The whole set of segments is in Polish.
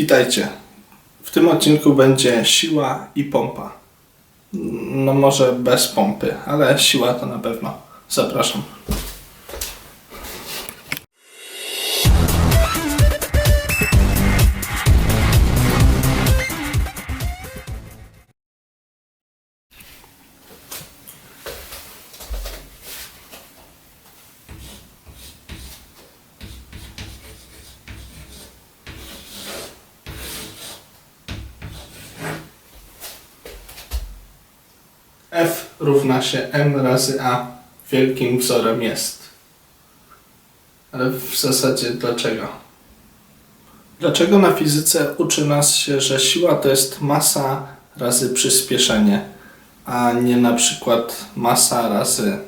Witajcie. W tym odcinku będzie siła i pompa. No może bez pompy, ale siła to na pewno. Zapraszam. F równa się m razy a wielkim wzorem jest. Ale w zasadzie dlaczego? Dlaczego na fizyce uczy nas się, że siła to jest masa razy przyspieszenie, a nie na przykład masa razy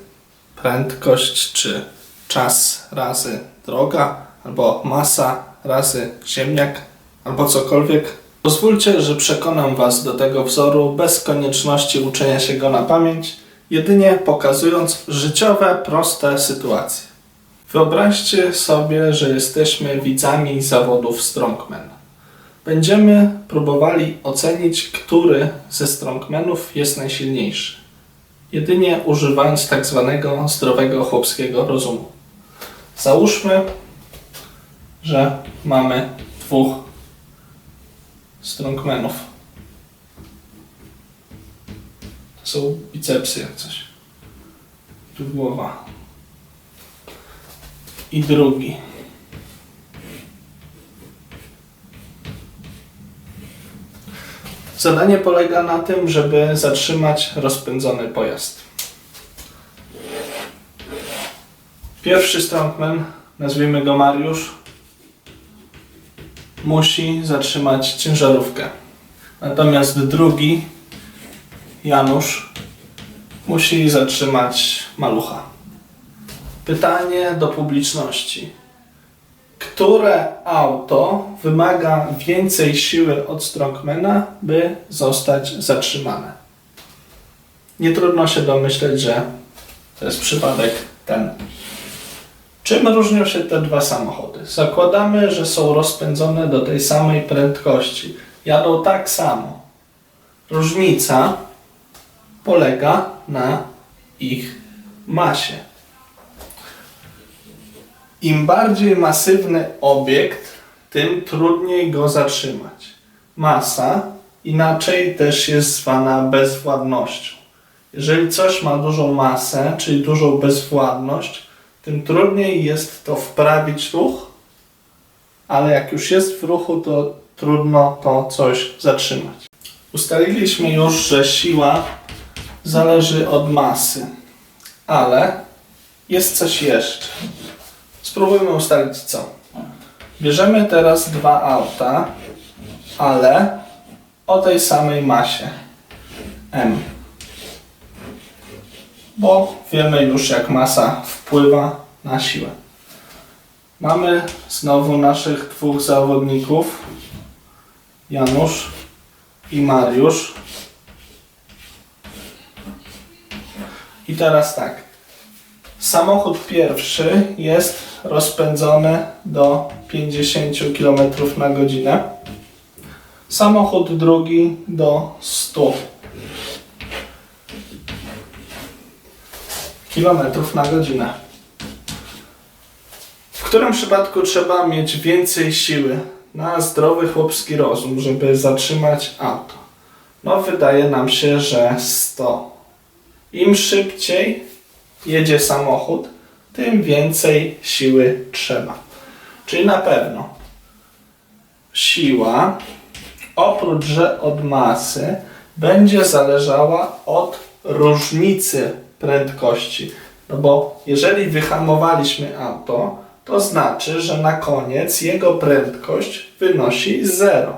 prędkość, czy czas razy droga, albo masa razy ziemniak, albo cokolwiek? Pozwólcie, że przekonam Was do tego wzoru bez konieczności uczenia się go na pamięć, jedynie pokazując życiowe, proste sytuacje. Wyobraźcie sobie, że jesteśmy widzami zawodów strongman. Będziemy próbowali ocenić, który ze strongmanów jest najsilniejszy. Jedynie używając tak zwanego zdrowego chłopskiego rozumu. Załóżmy, że mamy dwóch strongmanów. To są bicepsy jak coś. Tu głowa. I drugi. Zadanie polega na tym, żeby zatrzymać rozpędzony pojazd. Pierwszy strongman, nazwijmy go Mariusz, musi zatrzymać ciężarówkę. Natomiast drugi, Janusz, musi zatrzymać malucha. Pytanie do publiczności. Które auto wymaga więcej siły od strongmana, by zostać zatrzymane? Nie trudno się domyśleć, że to jest przypadek ten. Czym różnią się te dwa samochody? Zakładamy, że są rozpędzone do tej samej prędkości. Jadą tak samo. Różnica polega na ich masie. Im bardziej masywny obiekt, tym trudniej go zatrzymać. Masa inaczej też jest zwana bezwładnością. Jeżeli coś ma dużą masę, czyli dużą bezwładność, tym trudniej jest to wprawić ruch, ale jak już jest w ruchu, to trudno to coś zatrzymać. Ustaliliśmy już, że siła zależy od masy, ale jest coś jeszcze. Spróbujmy ustalić co. Bierzemy teraz dwa auta, ale o tej samej masie m bo wiemy już jak masa wpływa na siłę. Mamy znowu naszych dwóch zawodników, Janusz i Mariusz. I teraz tak. Samochód pierwszy jest rozpędzony do 50 km na godzinę. Samochód drugi do 100 kilometrów na godzinę. W którym przypadku trzeba mieć więcej siły na zdrowy chłopski rozum, żeby zatrzymać auto? No, wydaje nam się, że 100. Im szybciej jedzie samochód, tym więcej siły trzeba. Czyli na pewno siła, oprócz że od masy, będzie zależała od różnicy prędkości. No bo jeżeli wyhamowaliśmy auto, to znaczy, że na koniec jego prędkość wynosi 0.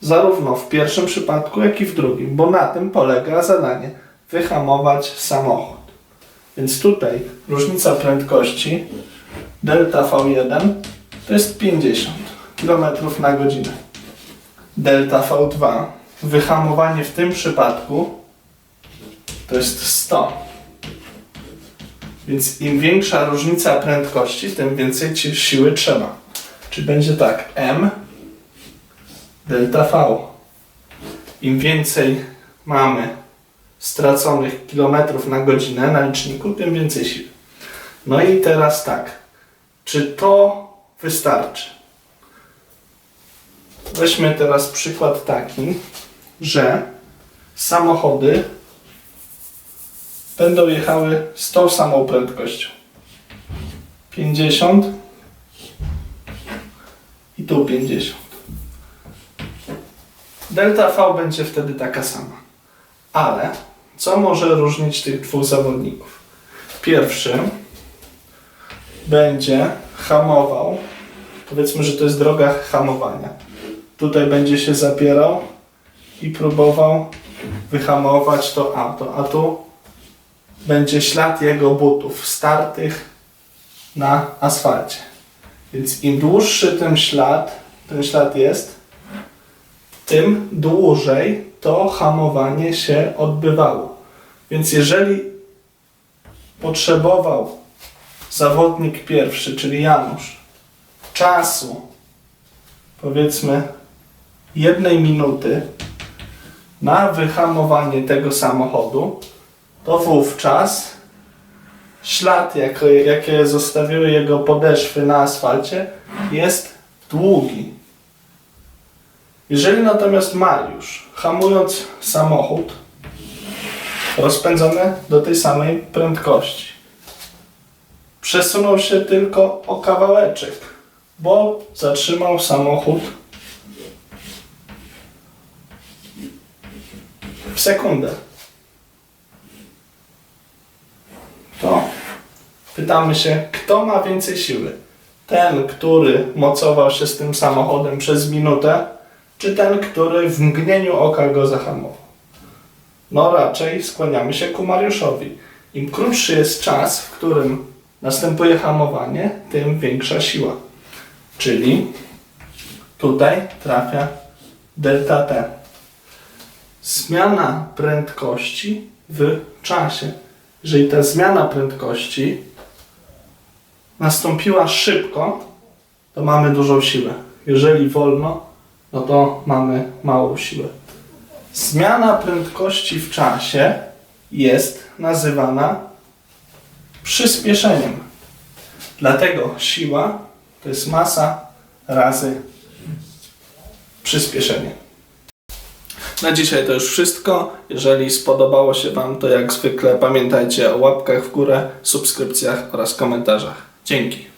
Zarówno w pierwszym przypadku, jak i w drugim, bo na tym polega zadanie wyhamować samochód. Więc tutaj różnica prędkości delta V1 to jest 50 km na godzinę. Delta V2 wyhamowanie w tym przypadku to jest 100. Więc im większa różnica prędkości, tym więcej ci siły trzeba. Czyli będzie tak, m delta V. Im więcej mamy straconych kilometrów na godzinę na liczniku, tym więcej siły. No i teraz tak, czy to wystarczy? Weźmy teraz przykład taki, że samochody będą jechały z tą samą prędkością. 50 i tu 50. Delta V będzie wtedy taka sama. Ale co może różnić tych dwóch zawodników? Pierwszy będzie hamował. Powiedzmy, że to jest droga hamowania. Tutaj będzie się zapierał i próbował wyhamować to auto, a tu będzie ślad jego butów startych na asfalcie. Więc im dłuższy ten ślad, ten ślad jest, tym dłużej to hamowanie się odbywało. Więc jeżeli potrzebował zawodnik pierwszy, czyli Janusz, czasu, powiedzmy jednej minuty na wyhamowanie tego samochodu, to wówczas ślad, jakie, zostawiły jego podeszwy na asfalcie, jest długi. Jeżeli natomiast Mariusz, hamując samochód, rozpędzony do tej samej prędkości, przesunął się tylko o kawałeczek, bo zatrzymał samochód w sekundę. To pytamy się, kto ma więcej siły? Ten, który mocował się z tym samochodem przez minutę, czy ten, który w mgnieniu oka go zahamował? No raczej skłaniamy się ku Mariuszowi. Im krótszy jest czas, w którym następuje hamowanie, tym większa siła. Czyli tutaj trafia delta T. Zmiana prędkości w czasie. Jeżeli ta zmiana prędkości nastąpiła szybko, to mamy dużą siłę. Jeżeli wolno, no to mamy małą siłę. Zmiana prędkości w czasie jest nazywana przyspieszeniem. Dlatego siła to jest masa razy przyspieszenie. Na dzisiaj to już wszystko. Jeżeli spodobało się Wam, to jak zwykle pamiętajcie o łapkach w górę, subskrypcjach oraz komentarzach. Dzięki.